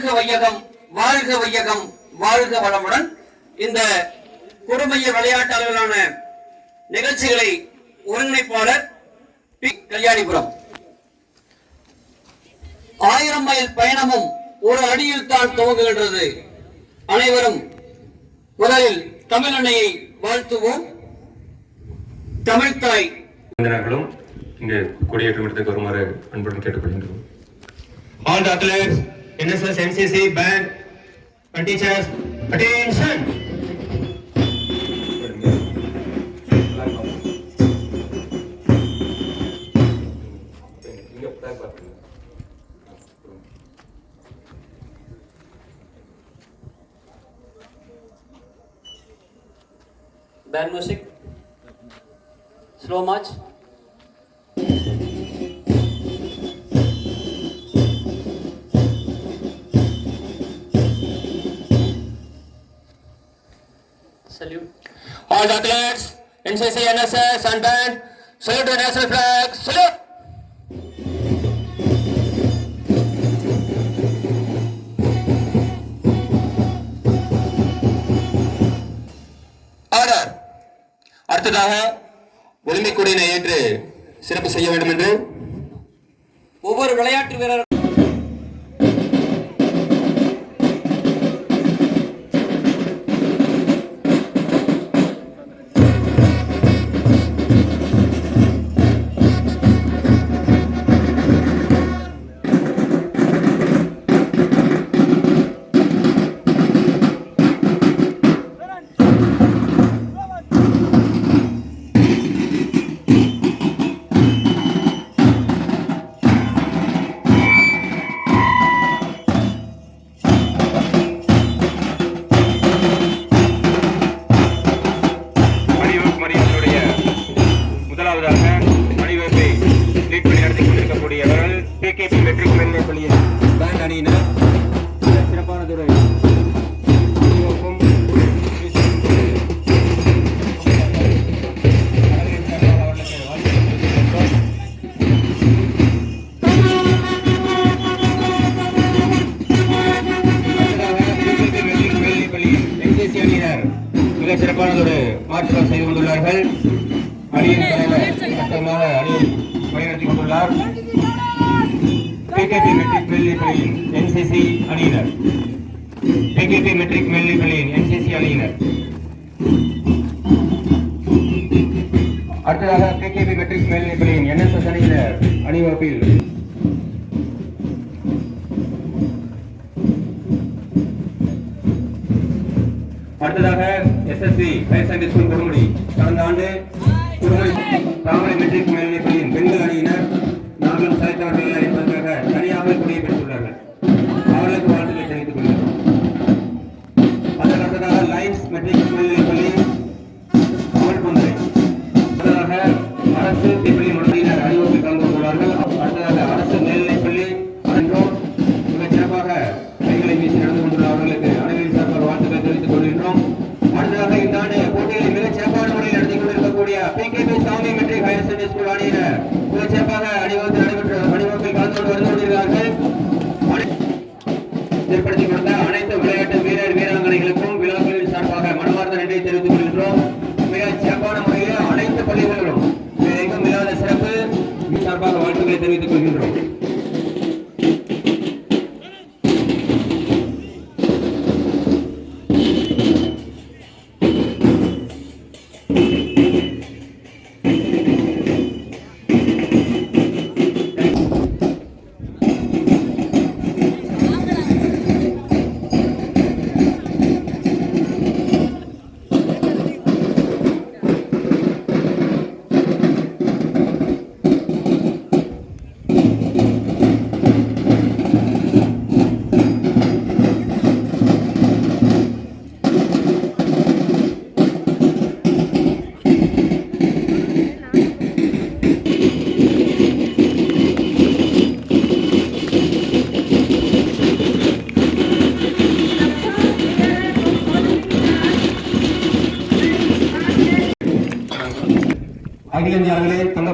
வாழ்க வையகம் வாழ்க வையகம் வாழ்க வளமுடன். இந்த குறுமைய விளையாட்டாளர்களான நிகழ்ச்சிகளை ஒருங்கிணைப்பாளர் பி. கல்யாணிபுரம். ஆயிரம் மைல் பயணமும் ஒரு அடியில் தான் துவங்குகின்றது. அனைவரும் முதலில் தமிழ் அன்னையை வாழ்த்துவோம். தமிழ்தாய் இங்கு கொடியேற்றம் இடத்துக்கு வருமாறு அன்புடன் கேட்டுக்கொள்கின்றோம். athletes, NSS, NCC, band, and teachers, attention! band music slow march All the athletes, NCC, NSS, and band, salute the national flag, salute! Order அடுத்ததாக உரிமை கொடியினை ஏற்று சிறப்பு செய்ய வேண்டும் என்று ஒவ்வொரு விளையாட்டு வீரர் என்சிசி அணியினர். பிகேபி மெட்ரிக் மேல்நிலைப்பள்ளியின் என்சிசி அணியினர். அடுத்ததாக கேகேபி மெட்ரிக் மேல்நிலைப்பள்ளியின் என்எஸ்எஸ் அணியினர் அணிவகுப்பில். அடுத்ததாக எஸ்எஸ்சி ஹையர் செகண்டரி ஸ்கூல் குருமுடி கடந்த ஆண்டு குருமுடி தாமரை மெட்ரிக் மேல்நிலைப்பள்ளியின் பெண்கள் அணியினர். நாங்களும் சாய்த்தவர்கள் என்பதற்காக தனியாக கொடியை மெட்ரிக்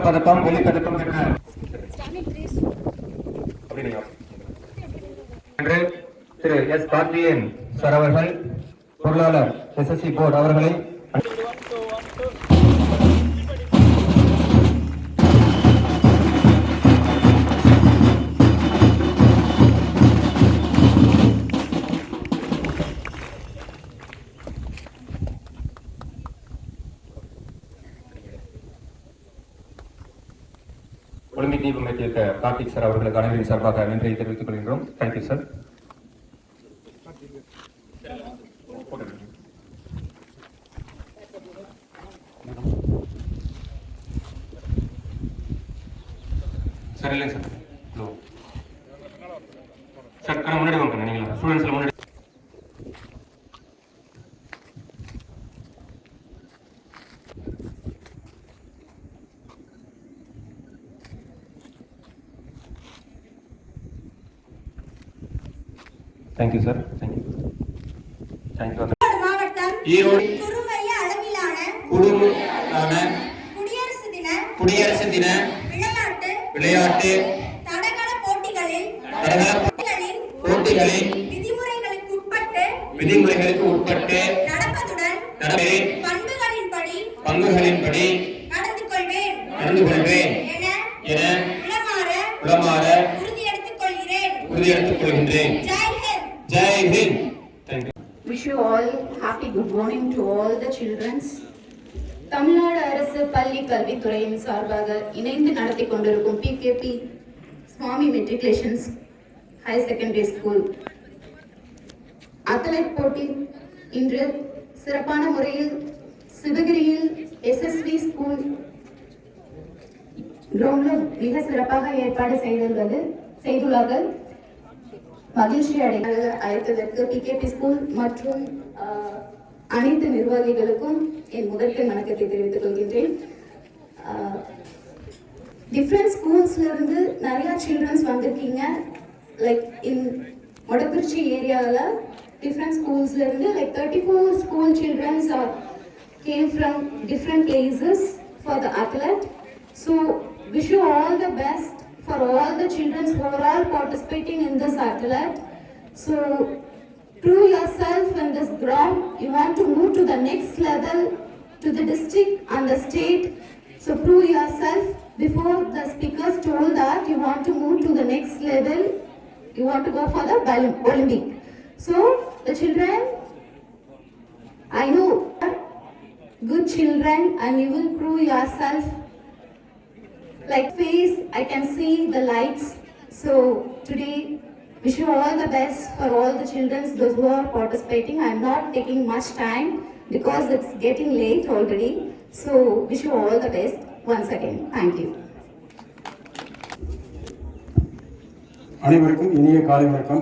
அளவிலே தங்கப்பதக்கம் வெள்ளிப்பதக்கம் என்று திரு எஸ் கார்த்தியன் சார் அவர்கள் பொருளாளர் எஸ்எஸ்சி போர்டு அவர்களை தீபம் கார்த்திக் சார் அவர்களுக்கு அனைவரின் சார்பாக நன்றியை தெரிவித்துக் கொள்கின்றோம். தேங்க்யூ சார் சார் இல்லைங்க சார் ஹலோ சார் முன்னாடி வாங்க நீங்களா? ஸ்டூடெண்ட்ஸ்ல முன்னாடி தேங்க்யூ சார் தேங்க்யூ தேங்க்யூ மாவட்டம் ஈரோடு குறுமைய அளவிலான குழுவான குடியரசு தின குடியரசு தின விளையாட்டு விளையாட்டு தடகள போட்டிகளில் தடகள போட்டிகளின் போட்டிகளின் விதிமுறைகளுக்கு உட்பட்டு விதிமுறைகளுக்கு உட்பட்டு நடப்பதுடன் நடப்பதை பண்புகளின்படி பங்குகளின்படி நடந்து கொள்வேன். நடந்து கொள்வேன் என என உளமாற உளமாற உறுதியெடுத்துக் கொள்கிறேன் உறுதியெடுத்துக் கொள்கின்றேன் Jai Hind Jai Hind thank you Wish you all happy good morning to all the childrens Tamil Nadu அரசு பள்ளி கல்வித்துறையின் சார்பாக இணைந்து நடத்தி கொண்டிருக்கும் PKP Swami matriculations higher secondary school athlete போட்டி இன்று சிறப்பான முறையில் சிவகிரியில் எஸ்எஸ்வி ஸ்கூல் கிரவுண்டில் மிக சிறப்பாக ஏற்பாடு செய்துள்ளது செய்துள்ளார்கள். மகிழ்ச்சி அடைந்த அழைத்ததற்கு பிகேபி ஸ்கூல் மற்றும் ஆஹ், அனைத்து நிர்வாகிகளுக்கும் என் முதற்கண் வணக்கத்தை தெரிவித்துக் கொள்கின்றேன். டிஃப்ரெண்ட் ஸ்கூல்ஸ்ல இருந்து நிறைய சில்ட்ரன்ஸ் வந்திருக்கீங்க. லைக் இன் மொடக்குறிச்சி ஏரியாவில் டிஃப்ரெண்ட் ஸ்கூல்ஸ்ல இருந்து like thirty four school childrens are came from different places for the athlete so wish you all the best for all the childrens over all participating in this athlete so Prove yourself in this ground. You want to move to the next level, to the district and the state. So prove yourself. Before the speakers told that you want to move to the next level, you want to go for the Olympic. So the children I know good children and you will prove yourself. Like face, I can see the lights. So today, wish you all the best for all the children, those who are participating. I'm not taking much time because it's getting late already. So wish you all the best once again. Thank you. அனைவருக்கும் இனிய காலை வணக்கம்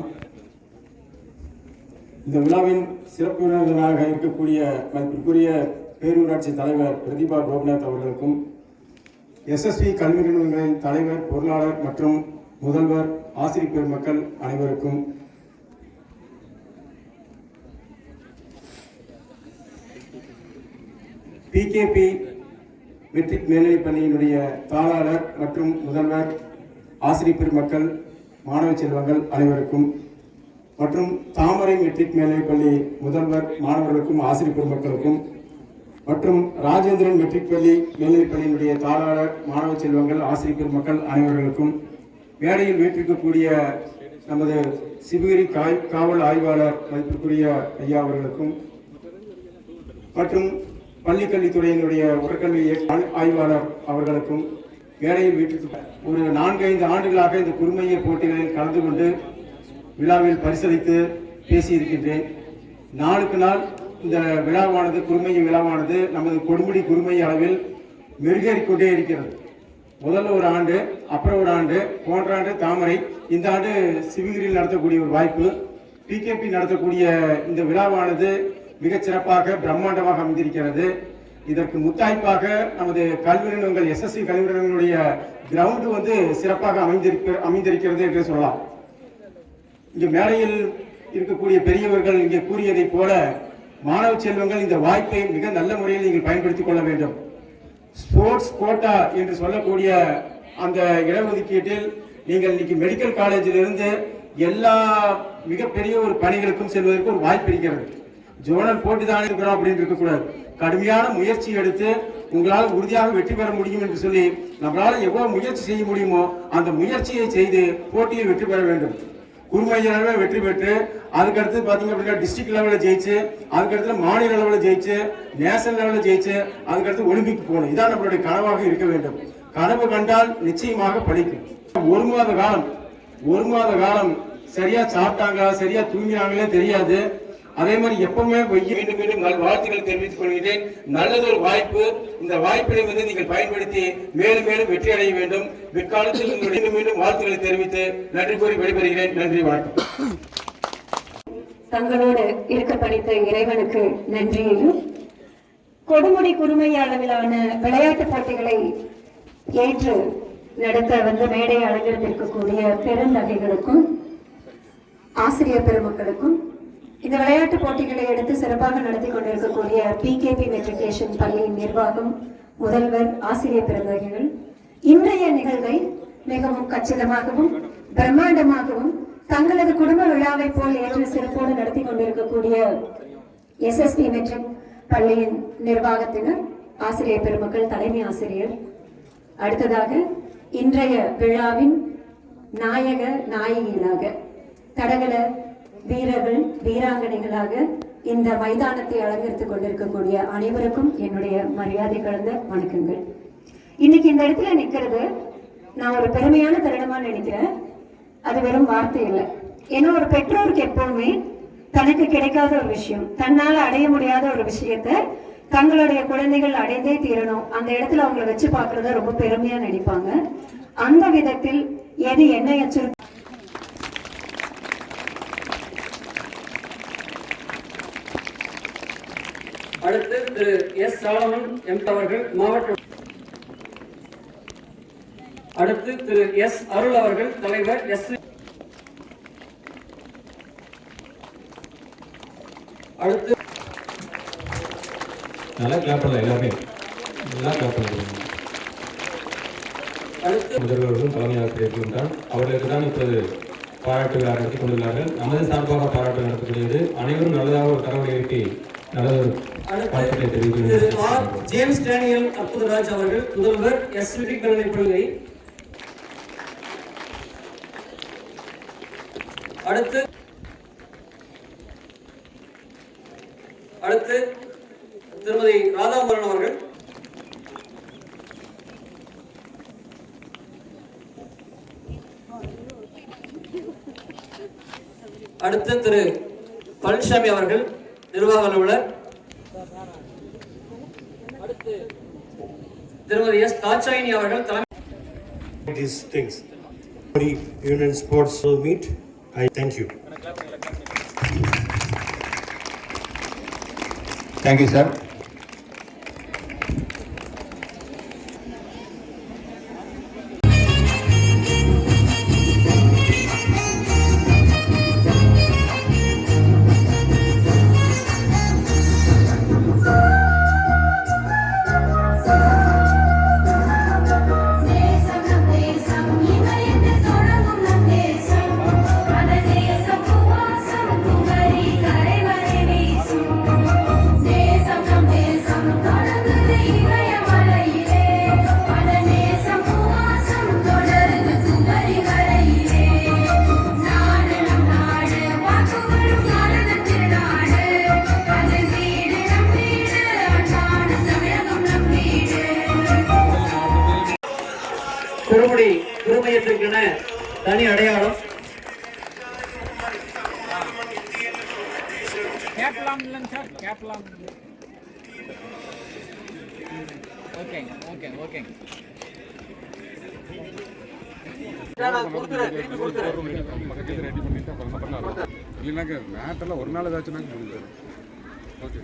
இந்த விழாவின் சிறப்பு விருந்தினராக இருக்கக்கூடிய மதிப்பிற்குரிய பேரூராட்சி தலைவர் பிரதீபா கோபிநாத் அவர்களுக்கும் எஸ்எஸ்வி கல்வி நிறுவனங்களின் தலைவர் பொருளாளர் மற்றும் முதல்வர் ஆசிரியர் பெருமக்கள் அனைவருக்கும் பிகேபி மெட்ரிக் மேல்நிலைப் பள்ளியினுடைய தாளாளர் மற்றும் முதல்வர் ஆசிரியர் பெருமக்கள் மாணவ செல்வங்கள் அனைவருக்கும் மற்றும் தாமரை மெட்ரிக் மேல்நிலைப் பள்ளி முதல்வர் மாணவர்களுக்கும் ஆசிரியர் பெருமக்களுக்கும் மற்றும் ராஜேந்திரன் மெட்ரிக் பள்ளி மேல்நிலைப் பள்ளியினுடைய தாளாளர் மாணவ செல்வங்கள் ஆசிரியர் பெருமக்கள் அனைவர்களுக்கும் மேடையில் வீட்டிருக்கக்கூடிய நமது சிவகிரி காய் காவல் ஆய்வாளர் மதிப்பிற்குரிய ஐயா அவர்களுக்கும் மற்றும் பள்ளிக்கல்வித்துறையினுடைய உடற்கல்வி ஆய்வாளர் அவர்களுக்கும் மேடையில் வீட்டிற்கு ஒரு நான்கைந்து ஆண்டுகளாக இந்த குறுமைய போட்டிகளில் கலந்து கொண்டு விழாவில் பரிசளித்து பேசியிருக்கின்றேன். நாளுக்கு நாள் இந்த விழாவானது குறுமைய விழாவானது நமது கொடுமுடி குறுமை அளவில் மெருகேறிக்கொண்டே இருக்கிறது. முதல்ல ஒரு ஆண்டு அப்புறம் ஒரு ஆண்டு போன்ற ஆண்டு தாமரை இந்த ஆண்டு சிவகிரியில் நடத்தக்கூடிய ஒரு வாய்ப்பு பிகேபி நடத்தக்கூடிய இந்த விழாவானது மிகச் சிறப்பாக பிரம்மாண்டமாக அமைந்திருக்கிறது. இதற்கு முத்தாய்ப்பாக நமது கல்வி நிறுவனங்கள் எஸ்எஸ்சி கல்வி நிறுவனங்களுடைய கிரவுண்டு வந்து சிறப்பாக அமைந்திருக்க அமைந்திருக்கிறது என்று சொல்லலாம். இங்கு மேடையில் இருக்கக்கூடிய பெரியவர்கள் இங்கே கூறியதைப் போல மாணவ செல்வங்கள் இந்த வாய்ப்பை மிக நல்ல முறையில் நீங்கள் பயன்படுத்திக் கொள்ள வேண்டும். ஸ்போர்ட்ஸ் கோட்டா என்று சொல்லக்கூடிய அந்த இடஒதுக்கீட்டில் நீங்கள் இன்னைக்கு மெடிக்கல் காலேஜிலிருந்து எல்லா மிகப்பெரிய ஒரு பணிகளுக்கும் செல்வதற்கு ஒரு வாய்ப்பு இருக்கிறது. ஜோனல் போட்டி தான் இருக்கிறோம் அப்படின்னு இருக்கக்கூடாது. கடுமையான முயற்சி எடுத்து உங்களால் உறுதியாக வெற்றி பெற முடியும் என்று சொல்லி நம்மளால் எவ்வளவு முயற்சி செய்ய முடியுமோ அந்த முயற்சியை செய்து போட்டியில் வெற்றி பெற வேண்டும். குருமைய வெற்றி பெற்று அதுக்கடுத்து பார்த்தீங்க அப்படின்னா டிஸ்ட்ரிக்ட் லெவலில் ஜெயிச்சு அதுக்கடுத்து மாநில லெவலில் ஜெயிச்சு நேஷனல் லெவலில் ஜெயிச்சு அதுக்கடுத்து ஒலிம்பிக் போகணும். இதான் நம்மளுடைய கனவாக இருக்க வேண்டும். கனவு கண்டால் நிச்சயமாக படிக்கும் ஒரு மாத காலம் ஒரு மாத காலம் சரியா சாப்பிட்டாங்களா சரியா தூங்கினாங்களே தெரியாது. அதே மாதிரி எப்பவுமே மீண்டும் மீண்டும் நல் வாழ்த்துக்களை தெரிவித்துக் கொள்கிறேன். நல்லது ஒரு வாய்ப்பு. இந்த வாய்ப்பினை வந்து நீங்கள் பயன்படுத்தி மேலும் மேலும் வெற்றி அடைய வேண்டும். பிற்காலத்தில் மீண்டும் மீண்டும் வாழ்த்துக்களை தெரிவித்து நன்றி கூறி விடைபெறுகிறேன். நன்றி வணக்கம். தங்களோடு இருக்க படித்த இறைவனுக்கு நன்றியையும் கொடுமுடி குறுமை அளவிலான விளையாட்டுப் போட்டிகளை ஏற்று நடத்த வந்து மேடை அலங்கரித்திருக்கக்கூடிய பெருந்தகைகளுக்கும் ஆசிரியர் பெருமக்களுக்கும் இந்த விளையாட்டுப் போட்டிகளை எடுத்து சிறப்பாக நடத்தி கொண்டிருக்கக்கூடிய பிகேபி மெட்ரிகுலேஷன் பள்ளியின் நிர்வாகம் முதல்வர் ஆசிரியர் பெருந்தகைகள். இன்றைய நிகழ்வை மிகவும் கச்சிதமாகவும் பிரம்மாண்டமாகவும் தங்களது குடும்ப விழாவை போல் ஏற்று சிறப்போடு நடத்தி கொண்டிருக்கக்கூடிய எஸ்எஸ்பி மெட்ரிக் பள்ளியின் நிர்வாகத்தினர் ஆசிரியர் பெருமக்கள் தலைமை ஆசிரியர். அடுத்ததாக இன்றைய விழாவின் நாயக நாயகிகளாக தடகள வீரர்கள் வீராங்கனைகளாக இந்த மைதானத்தை அலங்கரித்துக் கொண்டிருக்கக்கூடிய அனைவருக்கும் என்னுடைய மரியாதை கலந்த வணக்கங்கள். இன்னைக்கு இந்த இடத்துல நிக்கிறது நான் ஒரு பெருமையான தருணமா நினைக்கிறேன். அது வெறும் வார்த்தை இல்லை. ஏன்னா ஒரு பெற்றோருக்கு எப்பவுமே தனக்கு கிடைக்காத ஒரு விஷயம் தன்னால அடைய முடியாத ஒரு விஷயத்த தங்களுடைய குழந்தைகள் அடைந்தே தீரணும். அந்த இடத்துல அவங்கள வச்சு பார்க்கறத ரொம்ப பெருமையா நினைப்பாங்க அந்த விதத்தில் எது என்ன எச்சரிக்கை அடுத்து திரு எஸ் சாலமன் எம் அவர்கள் மாவட்ட அடுத்து திரு எஸ் அருள் அவர்கள் தலைவர் எஸ் அடுத்து நல்லா கிளாப் பண்ணலாம் எல்லாமே நல்லா கிளாப் அடுத்து முதல்வர்களும் தலைமை ஆசிரியர்களும் தான். அவர்களுக்கு தான் இப்போது பாராட்டு விழா நடத்தி கொண்டுள்ளார்கள் நமது சார்பாக பாராட்டு நடத்தப்படுகிறது அனைவரும் நல்லதாக ஒரு தகவலை எழுப்பி நல்ல திரு ஜேம்ஸ் டேனியல் அற்புதராஜ் அவர்கள் முதல்வர் எஸ் விடி கல்லணை பள்ளி. அடுத்து அடுத்து திருமதி ராதாமோகன் அவர்கள். அடுத்து திரு பழனிசாமி அவர்கள். நிர்வாக அலுவலர் அடுத்து திருமதி எஸ் தாட்சாயினி அவர்கள் தலைமை these things. Body Union Sports will meet. I thank you. Thank you sir குறுமுடி குறுமையத்திற்கென தனி அடையாளம். கேப்லாம் இல்லைங்க சார் கேப்லாம் ஓகேங்க ஓகே ஓகேங்க. இல்லைனாக்க மேட்டெல்லாம் ஒரு நாள் ஏதாச்சும் முடிஞ்சது ஓகே.